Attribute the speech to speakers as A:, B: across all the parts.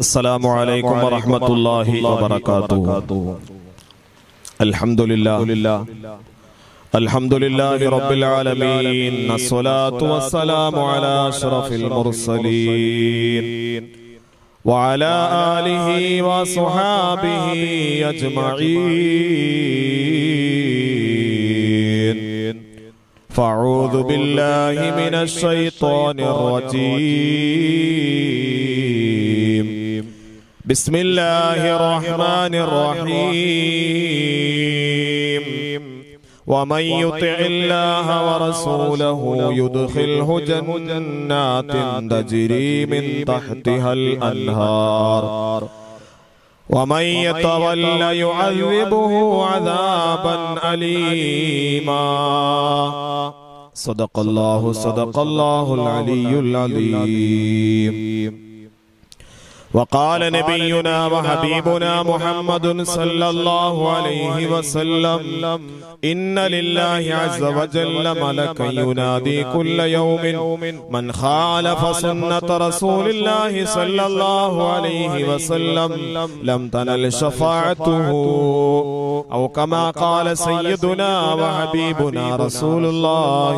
A: السلام عليكم ورحمة الله وبركاته. الحمد لله. الحمد لله رب العالمين. الصلاة والسلام على أشرف المرسلين. وعلى آله وصحابه أجمعين. فأعوذ بالله من الشيطان الرجيم. بسم الله الرحمن الرحيم. ومن يطع الله ورسوله يدخله جنات تجري من تحتها الأنهار. ومن يتول يعذبه عذابا أليما. صدق الله صدق الله العلي العظيم. وقال نبينا وحبيبنا محمد صلى الله عليه وسلم إن لله عز وجل ملكا ينادي كل يوم من خالف سنة رسول الله صلى الله عليه وسلم لم تنل شفاعته أو كما قال سيدنا وحبيبنا رسول الله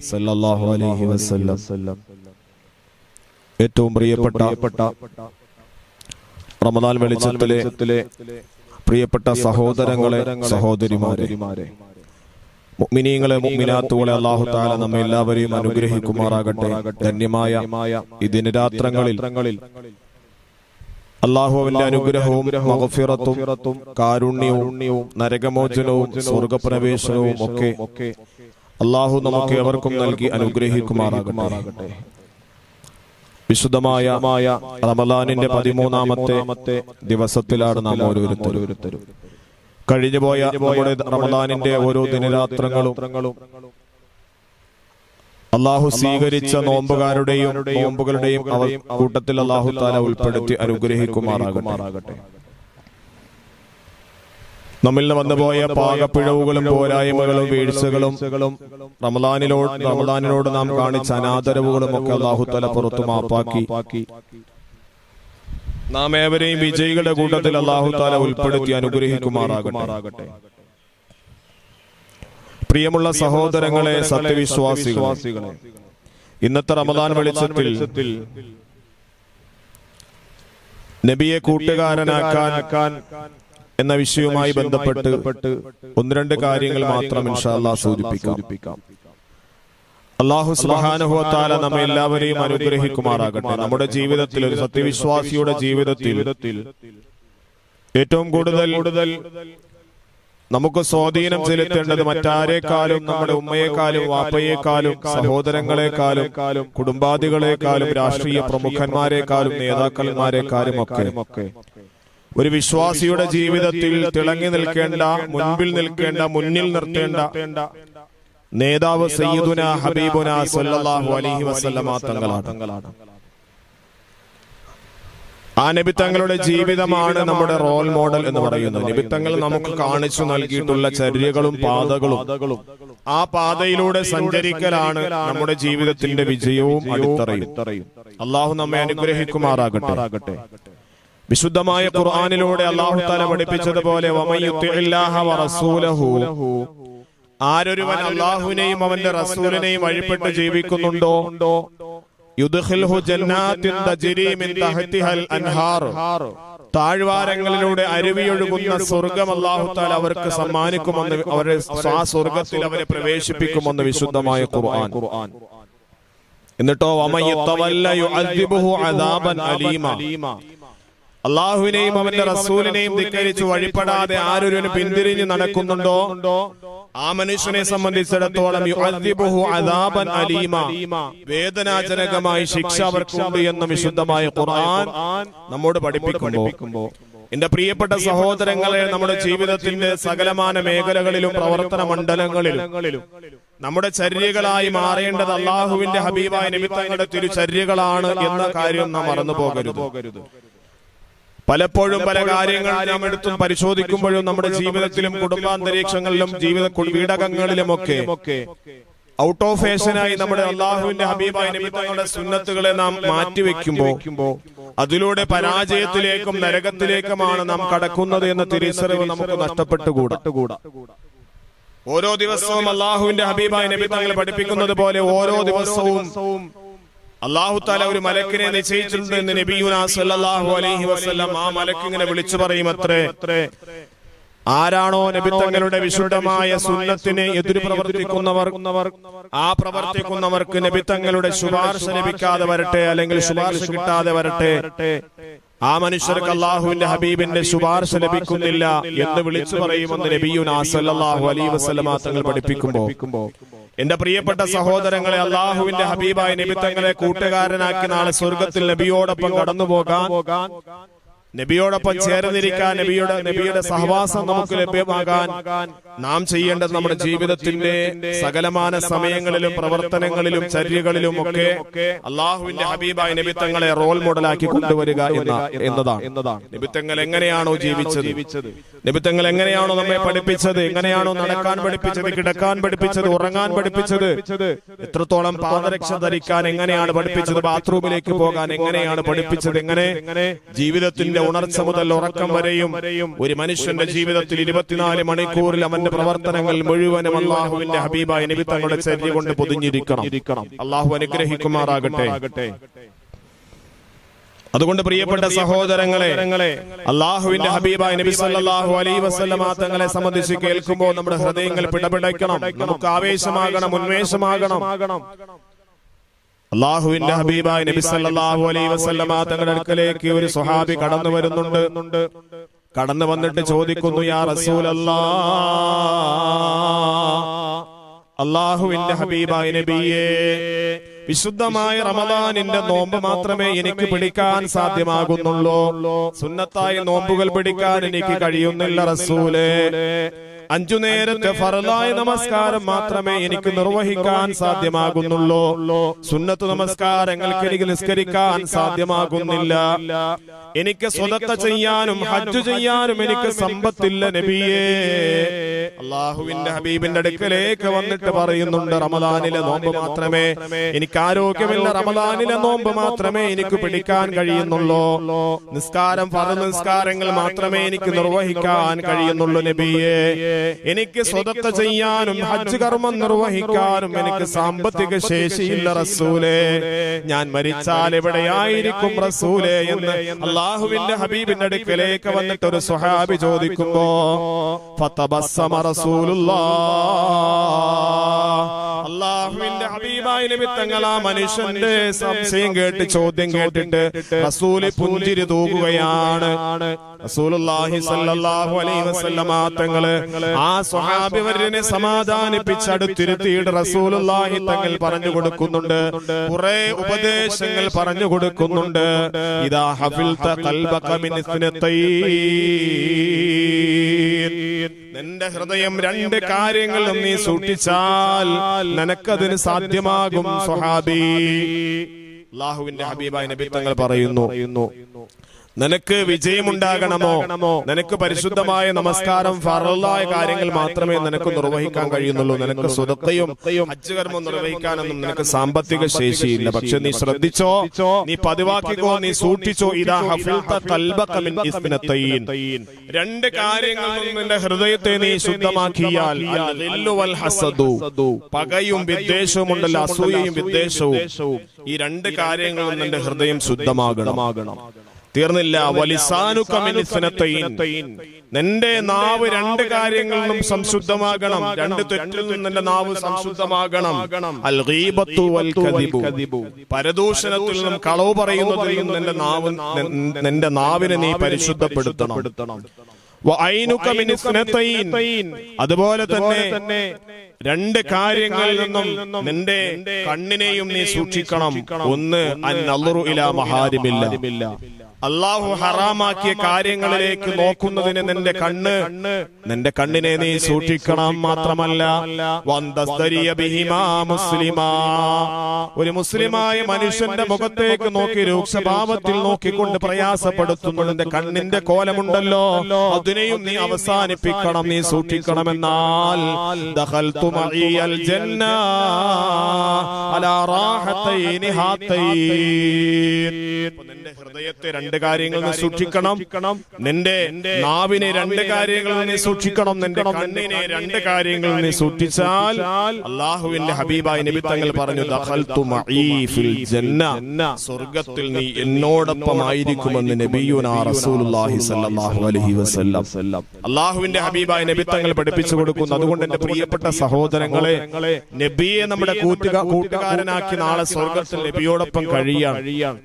A: صلى الله عليه وسلم ഏറ്റവും പ്രിയപ്പെട്ട റമദാൻ വെളിച്ചത്തിലെ പ്രിയപ്പെട്ട സഹോദരങ്ങളെ സഹോദരിമാരെ. മുഅ്മിനീങ്ങളെ മിനാത്തുകളെ അള്ളാഹു താല നമ്മെ എല്ലാവരെയും അനുഗ്രഹിക്കുമാറാകട്ടെ. ധന്യമായ ഈ ദിനരാത്രങ്ങളിൽ അള്ളാഹുവിന്റെ അനുഗ്രഹവും മഗ്ഫിറത്തും കാരുണ്യവും നരകമോചനവും സ്വർഗപ്രവേശനവും ഒക്കെ അള്ളാഹു നമുക്ക് എവർക്കും നൽകി അനുഗ്രഹിക്കുമാറാകട്ടെ. വിശുദ്ധമായ റമലാനിന്റെ പതിമൂന്നാമത്തെ ദിവസത്തിലാണ് നാം ഓരോരുത്തരും. കഴിഞ്ഞുപോയ നമ്മുടെ റമലാനിന്റെ ഓരോ ദിനരാത്രങ്ങളും അള്ളാഹു സ്വീകരിച്ച നോമ്പുകാരുടെയും നോമ്പുകളുടെയും കൂട്ടത്തിൽ അള്ളാഹു താല ഉൾപ്പെടുത്തി അനുഗ്രഹിക്കുമാറാകട്ടെ. നമ്മിൽ നിന്ന് വന്നുപോയ പാകപ്പിഴവുകളും പോരായ്മകളും വീഴ്ചകളും റമദാനിലോട് റമദാനിനോട് നാം കാണിച്ച അനാദരവുകളും ഒക്കെ അള്ളാഹുത്തല തല പുറത്തു മാപ്പാക്കി. നാം ഏവരെയും വിജയികളുടെ കൂട്ടത്തിൽ അള്ളാഹുത്താല ഉൾപ്പെടുത്തി അനുഗ്രഹിക്കുമാറാകട്ടെ. പ്രിയമുള്ള സഹോദരങ്ങളെ സത്യവിശ്വാസികളെ ഇന്നത്തെ റമദാൻ വെളിച്ചത്തിൽ നബിയെ കൂട്ടുകാരനാക്കാൻ എന്ന വിഷയവുമായി ബന്ധപ്പെട്ട് ഒന്ന് രണ്ട് കാര്യങ്ങൾ മാത്രം ഇൻഷാല്ല സൂചിപ്പിക്കാം. അള്ളാഹു സുബാനുഭവത്താല നമ്മെ എല്ലാവരെയും അനുഗ്രഹിക്കുമാറാകട്ടെ. നമ്മുടെ ജീവിതത്തിൽ ഒരു സത്യവിശ്വാസിയുടെ ജീവിതത്തിൽ ഏറ്റവും കൂടുതൽ കൂടുതൽ നമുക്ക് സ്വാധീനം ചെലുത്തേണ്ടത് മറ്റാരേക്കാളും നമ്മുടെ ഉമ്മയെക്കാളും വാപ്പയെക്കാളും സഹോദരങ്ങളെക്കാളും കുടുംബാദികളെക്കാളും രാഷ്ട്രീയ പ്രമുഖന്മാരെക്കാളും നേതാക്കന്മാരെക്കാളും ഒക്കെ ഒരു വിശ്വാസിയുടെ ജീവിതത്തിൽ തിളങ്ങി നിൽക്കേണ്ട മുൻപിൽ നിൽക്കേണ്ട മുന്നിൽ നിർത്തേണ്ട നേതാവ് സയ്യിദുന ഹബീബുന സല്ലല്ലാഹു അലൈഹി വസല്ലമ തങ്ങളാണ്. ആ നബി തങ്ങളുടെ ജീവിതമാണ് നമ്മുടെ റോൾ മോഡൽ എന്ന് പറയുന്നത്. നബി തങ്ങൾ നമുക്ക് കാണിച്ചു നൽകിയിട്ടുള്ള ചര്യകളും പാതകളും. ആ പാതയിലൂടെ സഞ്ചരിക്കലാണ് നമ്മുടെ ജീവിതത്തിന്റെ വിജയവും അടിത്തറയും. അള്ളാഹു നമ്മെ അനുഗ്രഹിക്കുമാറാകട്ടെ. വിശുദ്ധമായ ഖുർആാനിലൂടെ അള്ളാഹു താല പഠിപ്പിച്ചതുപോലെ ആരൊരുവൻ അള്ളാഹുവിനെയും അവന്റെ റസൂലിനെയും വഴിപ്പെട്ട് ജീവിക്കുന്നുണ്ടോ? താഴ്വാരങ്ങളിലൂടെ അരുവിയൊഴുകുന്ന സ്വർഗം അള്ളാഹു താല അവർക്ക് സമ്മാനിക്കുമെന്ന് അവരെ ആ സ്വർഗത്തിൽ അവരെ പ്രവേശിപ്പിക്കുമെന്ന് വിശുദ്ധമായ ഖുർആൻ. എന്നിട്ടോ അലീമ. അള്ളാഹുവിനെയും അവന്റെ റസൂലിനെയും ധിക്കരിച്ച് വഴിപ്പെടാതെ ആരൊരു പിന്തിരിഞ്ഞ് നടക്കുന്നുണ്ടോ? ആ മനുഷ്യനെ സംബന്ധിച്ചിടത്തോളം വേദനാജനകമായി ശിക്ഷ അവർക്കുണ്ട് എന്ന് വിശുദ്ധമായ ഖുർആൻ നമ്മോട് പഠിപ്പിക്കുമ്പോ എന്റെ പ്രിയപ്പെട്ട സഹോദരങ്ങളെ നമ്മുടെ ജീവിതത്തിന്റെ സകലമാന മേഖലകളിലും പ്രവർത്തന മണ്ഡലങ്ങളിലും നമ്മുടെ ചര്യകളായി മാറേണ്ടത് അള്ളാഹുവിന്റെ ഹബീബായ നിമിത്തങ്ങളുടെ തിരുചര്യകളാണ് എന്ന കാര്യം നാം മറന്നു പോകരുത്. പലപ്പോഴും പല കാര്യങ്ങൾ നാം എടുത്തും പരിശോധിക്കുമ്പോഴും നമ്മുടെ ജീവിതത്തിലും കുടുംബാന്തരീക്ഷങ്ങളിലും ജീവിത വീടകങ്ങളിലുമൊക്കെ ഔട്ട് ഓഫ് ഫേഷനായി നമ്മുടെ അള്ളാഹുവിന്റെ ഹബീബായ നിമിത്തങ്ങളുടെ തങ്ങളുടെ സുന്നത്തുകളെ നാം മാറ്റിവെക്കുമ്പോ അതിലൂടെ പരാജയത്തിലേക്കും നരകത്തിലേക്കുമാണ് നാം കടക്കുന്നത് എന്ന തിരിച്ചറിവ് നമുക്ക് നഷ്ടപ്പെട്ടുകൂടാ. ഓരോ ദിവസവും അള്ളാഹുവിന്റെ ഹബീബായ നബി തങ്ങൾ പഠിപ്പിക്കുന്നത് പോലെ ഓരോ ദിവസവും അള്ളാഹു താല ഒരു മലക്കിനെ നിശ്ചയിച്ചിട്ടുണ്ട് എന്ന് നബിയുന സല്ലല്ലാഹു അലൈഹി വസല്ലം ആ മലക്ക് ഇങ്ങനെ വിളിച്ചു പറയും അത്രേ. ആരാണോ നബി തങ്ങളുടെ വിശുദ്ധമായ സുന്നത്തിനെ എതിര് പ്രവർത്തിക്കുന്നവർ ആ പ്രവർത്തിക്കുന്നവർക്ക് നബി തങ്ങളുടെ ശുപാർശ ലഭിക്കാതെ വരട്ടെ അല്ലെങ്കിൽ ശുപാർശ കിട്ടാതെ വരട്ടെ. ആ മനുഷ്യർക്ക് അള്ളാഹുവിന്റെ ഹബീബിന്റെ ശുപാർശ ലഭിക്കുന്നില്ല എന്ന് വിളിച്ചു പറയുമെന്ന് നബിയുന സല്ലല്ലാഹു അലൈഹി വസല്ലമ തങ്ങൾ പഠിപ്പിക്കുമ്പോ. എന്റെ പ്രിയപ്പെട്ട സഹോദരങ്ങളെ അള്ളാഹുവിന്റെ ഹബീബായ നിമിത്തങ്ങളെ തങ്ങളെ കൂട്ടുകാരനാക്കി നാളെ സ്വർഗത്തിൽ നബിയോടൊപ്പം കടന്നു പോകാൻ നബിയോടൊപ്പം ചേർന്നിരിക്കാൻ നബിയുടെ നബിയുടെ സഹവാസം നമുക്ക് ലഭ്യമാകാൻ നാം ചെയ്യേണ്ടത് നമ്മുടെ ജീവിതത്തിന്റെ സകലമാന സമയങ്ങളിലും പ്രവർത്തനങ്ങളിലും ചര്യകളിലും ഒക്കെ അള്ളാഹുവിന്റെ ഹബീബായ നബി തങ്ങളെ റോൾ മോഡലാക്കി കൊണ്ടുവരിക എന്ന എന്നതാണ്. നിമിത്തങ്ങൾ എങ്ങനെയാണോ ജീവിച്ചത്? നിമിത്തങ്ങൾ എങ്ങനെയാണോ നമ്മെ പഠിപ്പിച്ചത്? എങ്ങനെയാണോ നടക്കാൻ പഠിപ്പിച്ചത്? കിടക്കാൻ പഠിപ്പിച്ചത്? ഉറങ്ങാൻ പഠിപ്പിച്ചത്? എത്രത്തോളം പാദരക്ഷ ധരിക്കാൻ എങ്ങനെയാണ് പഠിപ്പിച്ചത്? ബാത്റൂമിലേക്ക് പോകാൻ എങ്ങനെയാണ് പഠിപ്പിച്ചത്? എങ്ങനെ? ജീവിതത്തിന്റെ ഉണർച്ച മുതൽ ഉറക്കം വരെയും ഒരു മനുഷ്യന്റെ ജീവിതത്തിൽ ഇരുപത്തിനാല് മണിക്കൂറിൽ അവന്റെ പ്രവർത്തനങ്ങൾ മുഴുവനും അള്ളാഹുവിന്റെ ഹബീബായ നബി തങ്ങളുടെ ചര്യ കൊണ്ട് പൊതിഞ്ഞിരിക്കണം. അള്ളാഹു അനുഗ്രഹിക്കുമാറാകട്ടെ. അതുകൊണ്ട് പ്രിയപ്പെട്ട സഹോദരങ്ങളെ അള്ളാഹുവിന്റെ ഹബീബായ നബി സല്ലല്ലാഹു അലൈഹി വസല്ലമ തങ്ങളെ സംബന്ധിച്ച് കേൾക്കുമ്പോൾ നമ്മുടെ ഹൃദയങ്ങൾ പിടപിടയ്ക്കണം നമുക്ക് ആവേശമാകണം ഉന്മേഷമാകണം. അള്ളാഹുവിന്റെ ഹബീബായ നബി സല്ലല്ലാഹു അലൈഹി വസല്ലമ തങ്ങളുടെ അടുക്കലേക്ക് ഒരു സ്വഹാബി കടന്നു വരുന്നുണ്ട്. കടന്നു വന്നിട്ട് ചോദിക്കുന്നു യാ റസൂലല്ലാ അള്ളാഹുവിന്റെ ഹബീബായ നബിയേ വിശുദ്ധമായ റമദാനിന്റെ നോമ്പ് മാത്രമേ എനിക്ക് പിടിക്കാൻ സാധ്യമാകുന്നുള്ളൂ. സുന്നത്തായ നോമ്പുകൾ പിടിക്കാൻ എനിക്ക് കഴിയുന്നില്ല റസൂലേ. അഞ്ചു നേരത്തെ ഫറലായ നമസ്കാരം മാത്രമേ എനിക്ക് നിർവഹിക്കാൻ സാധ്യമാകുന്നുള്ളൂ. സുന്നത്ത് നമസ്കാരങ്ങൾക്ക് എനിക്ക് നിസ്കരിക്കാൻ സാധ്യമാകുന്നില്ല. എനിക്ക് സ്വതത്ത ചെയ്യാനും ഹജ്ജ് ചെയ്യാനും എനിക്ക് സമ്പത്തില്ല നബിയേ. അള്ളാഹുവിന്റെ ഹബീബിന്റെ അടുക്കലേക്ക് വന്നിട്ട് പറയുന്നുണ്ട് റമദാനിലെ നോമ്പ് മാത്രമേ എനിക്ക് ആരോഗ്യമില്ല. റമദാനിലെ നോമ്പ് മാത്രമേ എനിക്ക് പിടിക്കാൻ കഴിയുന്നുള്ളൂ. നിസ്കാരം ഫറ നിസ്കാരങ്ങൾ മാത്രമേ എനിക്ക് നിർവഹിക്കാൻ കഴിയുന്നുള്ളൂ നബിയേ. എനിക്ക് സ്വതത്ത ചെയ്യാനും ഹജ്ജ് കർമ്മം നിർവഹിക്കാനും എനിക്ക് സാമ്പത്തിക ശേഷിയില്ല റസൂലേ. ഞാൻ മരിച്ചാൽ എവിടെയായിരിക്കും റസൂലേ എന്ന് അള്ളാഹുവിന്റെ ഹബീബിന്റെ അടുക്കലേക്ക് വന്നിട്ട് ഒരു സ്വഹാബി ചോദിക്കുമ്പോ ഫത്തബസ്സമ റസൂലുള്ള. അള്ളാഹുവിന്റെ ഹബീബായ നിമിത്തങ്ങൾ ആ മനുഷ്യന്റെ സംശയം കേട്ട് ചോദ്യം കേട്ടിട്ട് റസൂൽ പുഞ്ചിരി തൂകുകയാണ്. റസൂലുള്ളാഹി സല്ലല്ലാഹു അലൈഹി വസല്ലമ തങ്ങൾ ആ സ്വഹാബി വര്യനെ സമാധാനിപ്പിച്ച് അടുത്തിരുത്തിയിട്ട് റസൂലുള്ളാഹി തങ്ങൾ പറഞ്ഞു കൊടുക്കുന്നുണ്ട്. കുറെ ഉപദേശങ്ങൾ പറഞ്ഞു കൊടുക്കുന്നുണ്ട്. ഇതാ ഹഫിൽത ഖൽബക മിൻ നിന്റെ ഹൃദയം രണ്ട് കാര്യങ്ങളും നീ സൂക്ഷിച്ചാൽ നിനക്കതിന് സാധ്യമാകും. സ്വഹാബി. അള്ളാഹുവിന്റെ ഹബീബായ നബി തങ്ങൾ പറയുന്നു. നിനക്ക് വിജയമുണ്ടാകണമോ? നിനക്ക് പരിശുദ്ധമായ നമസ്കാരം ഫറലായ കാര്യങ്ങൾ മാത്രമേ നിനക്ക് നിർവഹിക്കാൻ കഴിയുന്നുള്ളൂ. നിനക്ക് സ്വതത്തെയും ഹജ്ജ് കർമ്മം നിർവഹിക്കാനൊന്നും നിനക്ക് സാമ്പത്തിക ശേഷിയില്ല. പക്ഷെ നീ ശ്രദ്ധിച്ചോ? നീ പതിവാക്കിക്കോ? നീ സൂക്ഷിച്ചോ? ഇതാ രണ്ട് കാര്യങ്ങൾ നിന്റെ ഹൃദയത്തെ നീ ശുദ്ധമാക്കിയാൽ പകയും വിദ്വേഷവും ഉണ്ടല്ലോ അസൂയയും വിദ്വേഷവും. ഈ രണ്ട് കാര്യങ്ങളും നിന്റെ ഹൃദയം ശുദ്ധമാകണം. തീർന്നില്ല. നിന്റെ നാവ് രണ്ട് കാര്യങ്ങളിലും സംശുദ്ധമാകണം. രണ്ട് തെറ്റിൽ നിന്നെ നാവ് സംശുദ്ധമാകണം. പരദൂഷണത്തിൽ നിന്നും കളവ് പറയുന്നതിൽ നിന്നും നിന്റെ നാവ് നിന്റെ നാവിനെ നീ പരിശുദ്ധപ്പെടുത്തണം. അതുപോലെ തന്നെ രണ്ട് കാര്യങ്ങളിൽ നിന്നും നിന്റെ കണ്ണിനെയും നീ സൂക്ഷിക്കണം. ഒന്ന് മഹാരിമില്ല അള്ളാഹു ഹറാമാക്കിയ കാര്യങ്ങളിലേക്ക് നോക്കുന്നതിന് നിന്റെ കണ്ണ് നിന്റെ കണ്ണിനെ നീ സൂക്ഷിക്കണം മാത്രമല്ല. ഒരു മുസ്ലിമായ മനുഷ്യന്റെ മുഖത്തേക്ക് നോക്കി രൂക്ഷഭാവത്തിൽ നോക്കിക്കൊണ്ട് പ്രയാസപ്പെടുത്തുമ്പോൾ നിന്റെ കണ്ണിന്റെ കോലമുണ്ടല്ലോ. അത് അതിനെയും നീ അവസാനിപ്പിക്കണം. നീ സൂക്ഷിക്കണമെന്നാൽ ദഖൽതു മഇയൽ ജന്ന على راحتين هاتين. ഹൃദയത്തെ രണ്ട് കാര്യങ്ങൾ സൂക്ഷിക്കണം. നിന്റെ നാവിനെ രണ്ട് കാര്യങ്ങൾ സൂക്ഷിക്കണം. നിന്റെ കണ്ണിനെ രണ്ട് കാര്യങ്ങൾ നീ സൂക്ഷിച്ചാൽ അള്ളാഹുവിന്റെ ഹബീബായ നിമിത്തങ്ങൾ പറഞ്ഞു സ്വർഗത്തിൽ നീ എന്നോടൊപ്പമായിരിക്കുമെന്ന് നബിയുനാ റസൂലുള്ളാഹി സ്വല്ലല്ലാഹു അലൈഹി വസല്ലം. അള്ളാഹുവിന്റെ ഹബീബായ നബിത്തങ്ങൾ പഠിപ്പിച്ചു കൊടുക്കുന്നു. അതുകൊണ്ട് എന്റെ പ്രിയപ്പെട്ട സഹോദരങ്ങളെ നബിയെ നമ്മുടെ കൂട്ടുക കൂട്ടുകാരനാക്കി നാളെ സ്വർഗത്തിൽ നബിയോടൊപ്പം കഴിയാൻ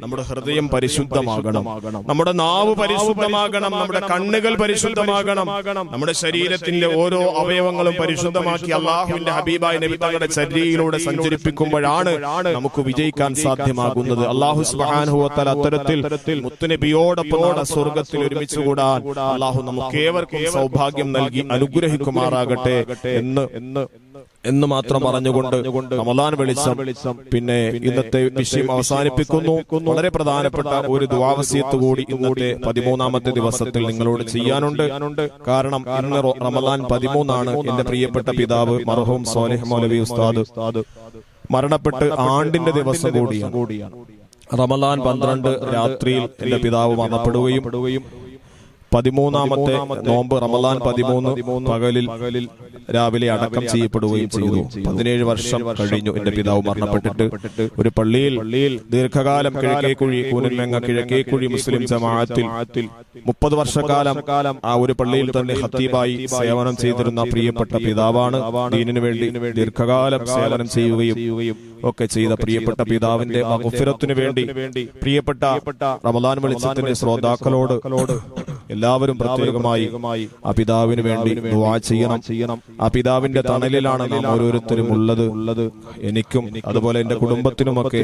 A: നമ്മുടെ ഹൃദയം പരിശുദ്ധമാകണം. നമ്മുടെ നാവ് പരിശുദ്ധമാകണം. നമ്മുടെ കണ്ണുകൾ പരിശുദ്ധമാകണം. നമ്മുടെ ശരീരത്തിന്റെ ഓരോ അവയവങ്ങളും പരിശുദ്ധമാക്കി അള്ളാഹുവിന്റെ ഹബീബായ നബി തങ്ങളുടെ ചര്യയിലൂടെ സഞ്ചരിപ്പിക്കുമ്പോഴാണ് നമുക്ക് വിജയിക്കാൻ സാധ്യമാകുന്നത്. അള്ളാഹു സുബാനുഭവത്താൽ അത്തരത്തിൽ മുത്തുനബിയോടൊപ്പം സ്വർഗത്തിൽ ഒരുമിച്ച് കൂടാൻ അള്ളാഹു നമുക്ക് ഏവർക്കും സൗഭാഗ്യം നൽകി അനുഗ്രഹിക്കുമാറാകട്ടെ എന്ന് എന്ന് എന്ന് മാത്രം പറഞ്ഞുകൊണ്ട് റമദാൻ വെളിച്ചം പിന്നെ ഇന്നത്തെ വിഷയം അവസാനിപ്പിക്കുന്നു. വളരെ പ്രധാനപ്പെട്ട ഒരു ദ്വാവസ്യത്ത് കൂടി ഇന്നത്തെ പതിമൂന്നാമത്തെ ദിവസത്തിൽ നിങ്ങളോട് ചെയ്യാനുണ്ട്. കാരണം ഇന്ന് റമദാൻ പതിമൂന്നാണ് എന്റെ പ്രിയപ്പെട്ട പിതാവ് മർഹൂം സോലഹ് മൗലവി ഉസ്താദ്. മരണപ്പെട്ട് ആണ്ടിന്റെ ദിവസം കൂടിയാണ്. റമദാൻ പന്ത്രണ്ട് രാത്രിയിൽ എന്റെ പിതാവ് മരണപ്പെടുകയും പതിമൂന്നാമത്തെ നോമ്പ് റമദാൻ പതിമൂന്ന് പകലിൽ രാവിലെ അടക്കം ചെയ്യപ്പെടുകയും ചെയ്തു. പതിനേഴ് വർഷം കഴിഞ്ഞു. എന്റെ പിതാവ് മരണപ്പെട്ടിട്ട് ഒരു പള്ളിയിൽ ദീർഘകാലം കിഴക്കേക്കുഴി കിഴക്കേ കിഴക്കേക്കുഴി മുസ്ലിം ജമാഅത്തിൽ മുപ്പത് വർഷക്കാലം ആ ഒരു പള്ളിയിൽ തന്നെ ഹത്തീബായി സേവനം ചെയ്തിരുന്ന പ്രിയപ്പെട്ട പിതാവാണ് ദീനിനു വേണ്ടി ദീർഘകാലം സേവനം ചെയ്യുകയും ഒക്കെ ചെയ്ത പ്രിയപ്പെട്ട പിതാവിന്റെ മഹുഫിറത്തിനു വേണ്ടി പ്രിയപ്പെട്ട റമദാൻ വെളിച്ചത്തിന്റെ ശ്രോതാക്കളോട് എല്ലാവരും പ്രത്യേകമായി ആ പിതാവിന് വേണ്ടി ചെയ്യണം. ചെയ്യണം. ആ പിതാവിന്റെ തണലിലാണ് നാം ഓരോരുത്തരും ഉള്ളത്. ഉള്ളത്. എനിക്കും അതുപോലെ എന്റെ കുടുംബത്തിനുമൊക്കെ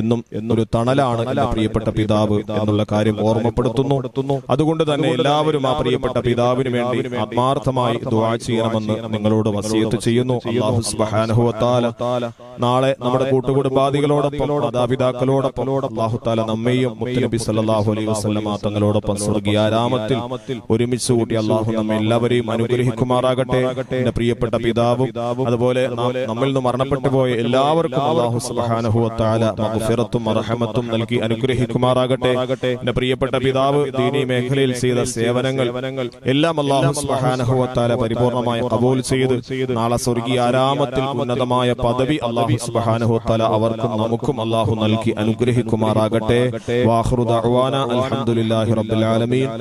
A: എന്നും എന്നൊരു തണലാണ് എന്റെ പ്രിയപ്പെട്ട പിതാവ് എന്നുള്ള കാര്യം ഓർമ്മപ്പെടുത്തുന്നു. അതുകൊണ്ട് തന്നെ എല്ലാവരും ആ പ്രിയപ്പെട്ട പിതാവിന് വേണ്ടി ആത്മാർത്ഥമായി ദുആ ചെയ്യണമെന്ന് നിങ്ങളോട് വസിയത്ത് ചെയ്യുന്നു. നാളെ നമ്മുടെ കൂട്ടുകുടുംബാദികളോടൊപ്പം മാതാപിതാക്കളോടൊപ്പം നമ്മെയും മുത്തനബി സല്ലല്ലാഹു അലൈഹി വസല്ലമ തങ്ങളോടൊപ്പം സ്വർഗീയാരാമത്തിൽ ഒരുമിച്ച് കൂട്ടി അല്ലാഹു നമ്മെ എല്ലാവരെയും അനുഗ്രഹിക്കുമാറാകട്ടെ. എന്റെ പ്രിയപ്പെട്ട പിതാവും അതുപോലെ നമ്മിൽ നിന്ന് മരണപ്പെട്ടു പോയ എല്ലാവർക്കും വ തആല മഗ്ഫിറത്തും റഹമത്തും നൽകി അനുഗ്രഹിക്കുമാറാകട്ടെ. എന്റെ പ്രിയപ്പെട്ട പിതാവ് ദീനി മേഖലയിൽ ചെയ്ത സേവനങ്ങൾ എല്ലാം വ തആല പരിപൂർണമായി കബൂൽ ചെയ്ത് നാളെ സ്വർഗീയ ആരാമത്തിൽ ഉന്നതമായ പദവി വ തആല അവർക്കും നമുക്കും അല്ലാഹു നൽകി അനുഗ്രഹിക്കുമാറാകട്ടെ. വാഖിറു അഹ്വാന അൽഹംദുലില്ലാഹി റബ്ബിൽ